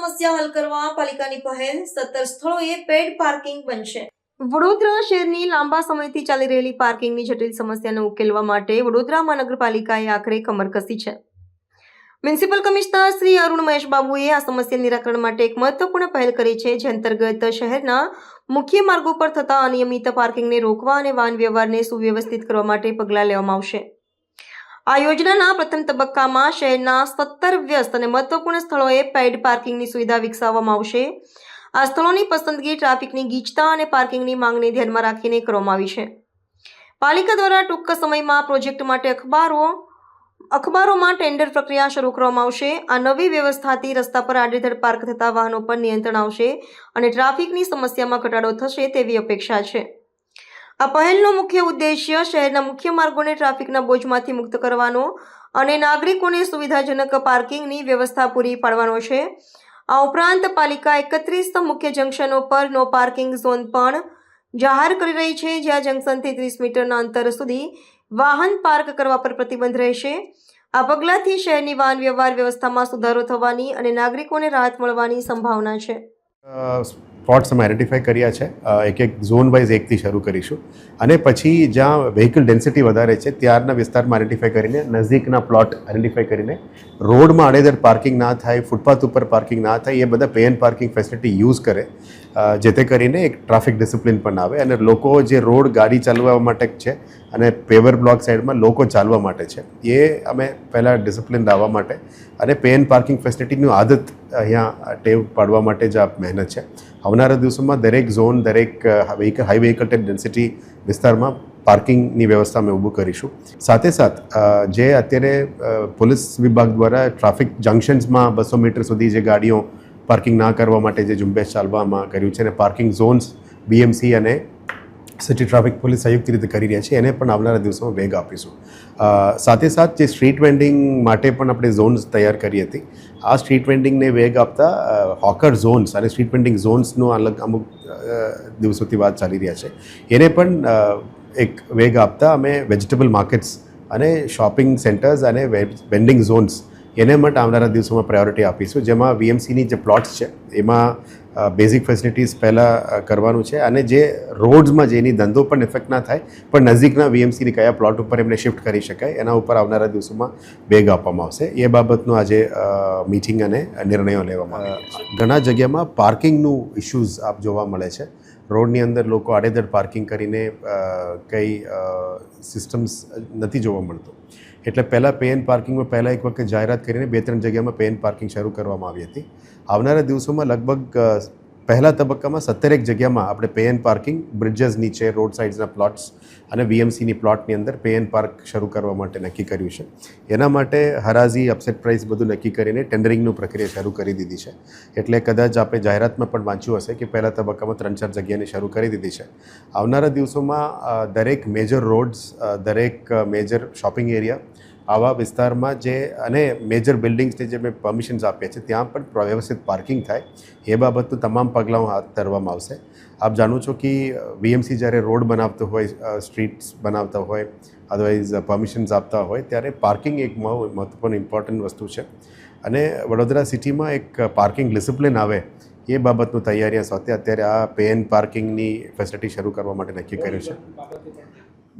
સમસ્યા હલ કરવા પાલિકાની પહેલ સત્તર સ્થળોએ પેડ પાર્કિંગ બનશે. વડોદરા શહેરની લાંબા સમયથી ચાલી રહેલી પાર્કિંગની જટિલ સમસ્યાને ઉકેલવા માટે વડોદરા મહાનગરપાલિકાએ આખરે કમર કસી છે. મ્યુનિસિપલ કમિશનર શ્રી અરુણ મહેશ બાબુએ આ સમસ્યા નિરાકરણ માટે એક મહત્વપૂર્ણ પહેલ કરી છે, જે અંતર્ગત શહેરના મુખ્ય માર્ગો પર થતા અનિયમિત પાર્કિંગને રોકવા અને વાહન વ્યવહારને સુવ્યવસ્થિત કરવા માટે પગલાં લેવામાં આવશે. આ યોજનાના પ્રથમ તબક્કામાં શહેરના સત્તર વ્યસ્ત અને મહત્વપૂર્ણ સ્થળોએ પેડ પાર્કિંગની સુવિધા વિકસાવવામાં આવશે. આ સ્થળોની પસંદગી ટ્રાફિકની ગીચતા અને પાર્કિંગની માંગને ધ્યાનમાં રાખીને કરવામાં આવી છે. પાલિકા દ્વારા ટૂંક સમયમાં પ્રોજેક્ટ માટે અખબારો, અખબારોમાં ટેન્ડર પ્રક્રિયા શરૂ કરવામાં આવશે. આ નવી વ્યવસ્થાથી રસ્તા પર આડેધડ પાર્ક થતા વાહનો પર નિયંત્રણ આવશે અને ટ્રાફિકની સમસ્યામાં ઘટાડો થશે તેવી અપેક્ષા છે. આ પહેલનો મુખ્ય ઉદ્દેશ્ય શહેરના મુખ્ય માર્ગોને ટ્રાફિકના બોજમાંથી મુક્ત કરવાનો અને નાગરિકોને સુવિધાજનક પાર્કિંગની વ્યવસ્થા પૂરી પાડવાનો છે. આ ઉપરાંત પાલિકા એકત્રીસ મુખ્ય જંકશનો પર નો પાર્કિંગ ઝોન પણ જાહેર કરી રહી છે, જ્યાં જંકશનથી ત્રીસ મીટરના અંતર સુધી વાહન પાર્ક કરવા પર પ્રતિબંધ રહેશે. આ પગલાંથી શહેરની વાહન વ્યવહાર વ્યવસ્થામાં સુધારો થવાની અને નાગરિકોને રાહત મળવાની સંભાવના છે. સ્પોટ્સ અમે આઇડેન્ટિફાઈ કર્યા છે. એક એક ઝોન વાઇઝ એકથી શરૂ કરીશું. અને પછી જ્યાં વેહિકલ ડેન્સિટી વધારે છે, ત્યારના વિસ્તારમાં આઇડેન્ટિફાઈ કરીને નજીકના પ્લોટ આઇડેન્ટિફાઈ કરીને રોડમાં આડેધડ પાર્કિંગ ના થાય ફૂટપાથ ઉપર પાર્કિંગ ના થાય, એ બધા pay and parking facility use કરે. જે તે કરીને એક ટ્રાફિક ડિસિપ્લિન પણ આવે અને લોકો જે રોડ ગાડી ચાલવા માટે છે અને પેવર બ્લોક સાઈડમાં લોકો ચાલવા માટે છે, એ અમે પહેલાં ડિસિપ્લિન લાવવા માટે અને પે એન્ડ પાર્કિંગ ફેસિલિટીની આદત અહીંયા ટેવ પાડવા માટે જ આ મહેનત છે. આવનારા દિવસોમાં દરેક ઝોન, દરેક વેહિકલ હાઈ વ્હીકલ ડેન્સિટી વિસ્તારમાં પાર્કિંગની વ્યવસ્થા અમે ઊભું કરીશું. સાથે સાથ જે અત્યારે પોલીસ વિભાગ દ્વારા ટ્રાફિક જંકશન્સમાં બસો મીટર સુધી જે ગાડીઓ પાર્કિંગ ના કરવા માટે જે ઝુંબેશ ચાલવામાં કર્યું છે અને પાર્કિંગ ઝોન્સ, બીએમસી અને સિટી ટ્રાફિક પોલીસ સંયુક્ત રીતે કરી રહ્યા છે. એને પણ આવનારા દિવસોમાં વેગ આપીશું. સાથે સાથ જે સ્ટ્રીટ વેન્ડિંગ માટે પણ આપણે ઝોન્સ તૈયાર કરી હતી. આ સ્ટ્રીટ વેન્ડિંગને વેગ આપતા હોકર ઝોન્સ અને સ્ટ્રીટ વેન્ડિંગ ઝોન્સનો અલગ અમુક દિવસોથી વાત ચાલી રહ્યા છે. એને પણ એક વેગ આપતા અમે વેજીટેબલ માર્કેટ્સ અને શોપિંગ સેન્ટર્સ અને વેન્ડિંગ ઝોન્સ એને માટે આવનારા દિવસોમાં પ્રાયોરિટી આપીશું. જેમાં વીએમસીની જે પ્લોટ્સ છે, એમાં બેઝિક ફેસિલિટીઝ પહેલાં કરવાનું છે અને જે રોડ્સમાં જેની ધંધો પણ ઇફેક્ટ ના થાય પણ નજીકના વીએમસીની કયા પ્લોટ ઉપર એમને શિફ્ટ કરી શકાય એના ઉપર આવનારા દિવસોમાં વેગ આપવામાં આવશે. એ બાબતનું આજે મીટિંગ અને નિર્ણયો લેવામાં ઘણા જગ્યામાં પાર્કિંગનું ઇશ્યુઝ આપ જોવા મળે છે. રોડની અંદર લોકો આડેધડ પાર્કિંગ કરીને કંઈ સિસ્ટમ્સ નથી જોવા મળતો. એટલે પહેલાં પે એન્ડ પાર્કિંગમાં પહેલાં એક વખત જાહેરાત કરીને બે ત્રણ જગ્યામાં પે એન્ડ પાર્કિંગ શરૂ કરવામાં આવી હતી. આવનારા દિવસોમાં લગભગ પહેલા તબક્કામાં સત્તરેક જગ્યામાં આપણે પે એન્ડ પાર્કિંગ બ્રિજેસ નીચે રોડ સાઇડ્સના પ્લોટ્સ અને વીએમસીની પ્લોટની અંદર પે એન્ડ પાર્ક શરૂ કરવા માટે નક્કી કર્યું છે. એના માટે હરાજી અપસેટ પ્રાઇસ બધું નક્કી કરીને ટેન્ડરિંગનું પ્રક્રિયા શરૂ કરી દીધી છે. એટલે કદાચ આપણે જાહેરાતમાં પણ વાંચ્યું હશે કે પહેલા તબક્કામાં ત્રણ ચાર જગ્યાની શરૂ કરી દીધી છે. આવનારા દિવસોમાં દરેક મેજર રોડ્સ દરેક મેજર શોપિંગ એરિયા આવા વિસ્તારમાં જે અને મેજર બિલ્ડિંગ્સને જે મેં પરમિશન્સ આપ્યા છે, ત્યાં પણ વ્યવસ્થિત પાર્કિંગ થાય. એ બાબતનું તમામ પગલાં હાથ ધરવામાં આવશે. આપ જાણો છો કે વીએમસી જ્યારે રોડ બનાવતો હોય સ્ટ્રીટ્સ બનાવતા હોય અદરવાઇઝ પરમિશન્સ આપતા હોય, ત્યારે પાર્કિંગ એક મહત્વપૂર્ણ ઇમ્પોર્ટન્ટ વસ્તુ છે. અને વડોદરા સિટીમાં એક પાર્કિંગ ડિસિપ્લિન આવે, એ બાબતનું તૈયારીઓ સાથે અત્યારે આ પેન પાર્કિંગની ફેસિલિટી શરૂ કરવા માટે નક્કી કર્યું છે.